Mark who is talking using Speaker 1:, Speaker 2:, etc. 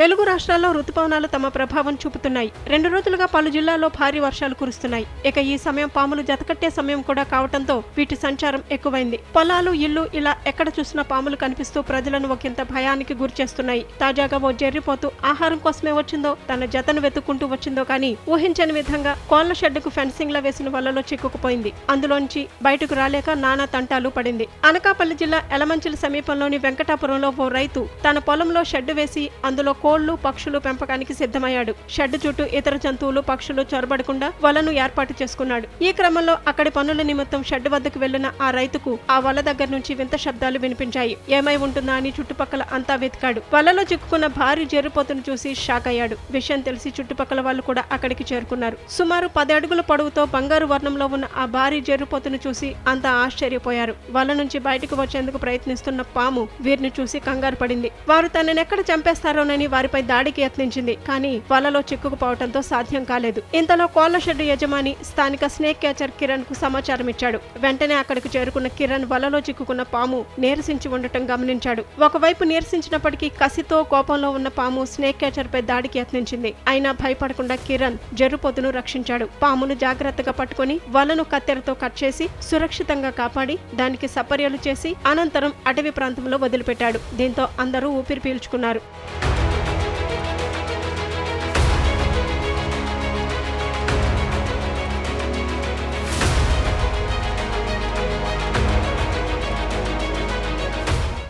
Speaker 1: తెలుగు రాష్ట్రాల్లో రుతుపవనాలు తమ ప్రభావం చూపుతున్నాయి. రెండు రోజులుగా పలు జిల్లాల్లో భారీ వర్షాలు కురుస్తున్నాయి. ఇక ఈ సమయం పాములు జతకట్టే సమయం కూడా కావడంతో వీటి సంచారం ఎక్కువైంది. పొలాలు ఇల్లు ఇలా ఎక్కడ చూసినా పాములు కనిపిస్తూ ప్రజలను ఒకంత భయానికి గురిచేస్తున్నాయి. తాజాగా ఓ జర్రిపోతూ ఆహారం కోసమే వచ్చిందో తన జతను వెతుక్కుంటూ వచ్చిందో కానీ ఊహించని విధంగా కోళ్ళ షెడ్డుకు ఫెన్సింగ్ లా వేసిన వలలో చిక్కుకుపోయింది. అందులోంచి బయటకు రాలేక నానా తంటాలు పడింది. అనకాపల్లి జిల్లా ఎలమంచిల సమీపంలోని వెంకటాపురంలో ఓ రైతు తన పొలంలో షెడ్డు వేసి అందులో కోళ్ళు పక్షులు పెంపకానికి సిద్ధమయ్యాడు. షెడ్డు చుట్టూ ఇతర జంతువులు పక్షులు చొరబడకుండా వలను ఏర్పాటు చేసుకున్నాడు. ఈ క్రమంలో అక్కడి పనుల నిమిత్తం షెడ్ వద్దకు వెళ్ళిన ఆ రైతుకు ఆ వల దగ్గర నుంచి వింత శబ్దాలు వినిపించాయి. ఏమై ఉంటుందా అని చుట్టుపక్కల అంతా వెతికాడు. వలలో చిక్కుకున్న భారీ జెర్రిపోతును చూసి షాక్ అయ్యాడు. విషయం తెలిసి చుట్టుపక్కల వాళ్ళు కూడా అక్కడికి చేరుకున్నారు. సుమారు పది అడుగుల పొడవుతో బంగారు వర్ణంలో ఉన్న ఆ భారీ జెర్రిపోతును చూసి అంతా ఆశ్చర్యపోయారు. వల నుంచి బయటకు వచ్చేందుకు ప్రయత్నిస్తున్న పాము వీరిని చూసి కంగారు పడింది. వారు తనని ఎక్కడ చంపేస్తారోనని వారిపై దాడికి యత్నించింది కానీ వలలో చిక్కుకుపోవడంతో సాధ్యం కాలేదు. ఇంతలో కోళ్ళ షెడ్డు యజమాని స్థానిక స్నేక్ క్యాచర్ కిరణ్కు సమాచారం ఇచ్చాడు. వెంటనే అక్కడికి చేరుకున్న కిరణ్ వలలో చిక్కుకున్న పాము నీరసించి ఉండటం గమనించాడు. ఒకవైపు నీరసించినప్పటికీ కసితో కోపంలో ఉన్న పాము స్నేక్ క్యాచర్ పై దాడికి యత్నించింది. అయినా భయపడకుండా కిరణ్ జరుపొద్దును రక్షించాడు. పామును జాగ్రత్తగా పట్టుకొని వలను కత్తెరతో కట్ చేసి సురక్షితంగా కాపాడి దానికి సపర్యలు చేసి అనంతరం అటవీ ప్రాంతంలో వదిలిపెట్టాడు. దీంతో అందరూ ఊపిరి పీల్చుకున్నారు.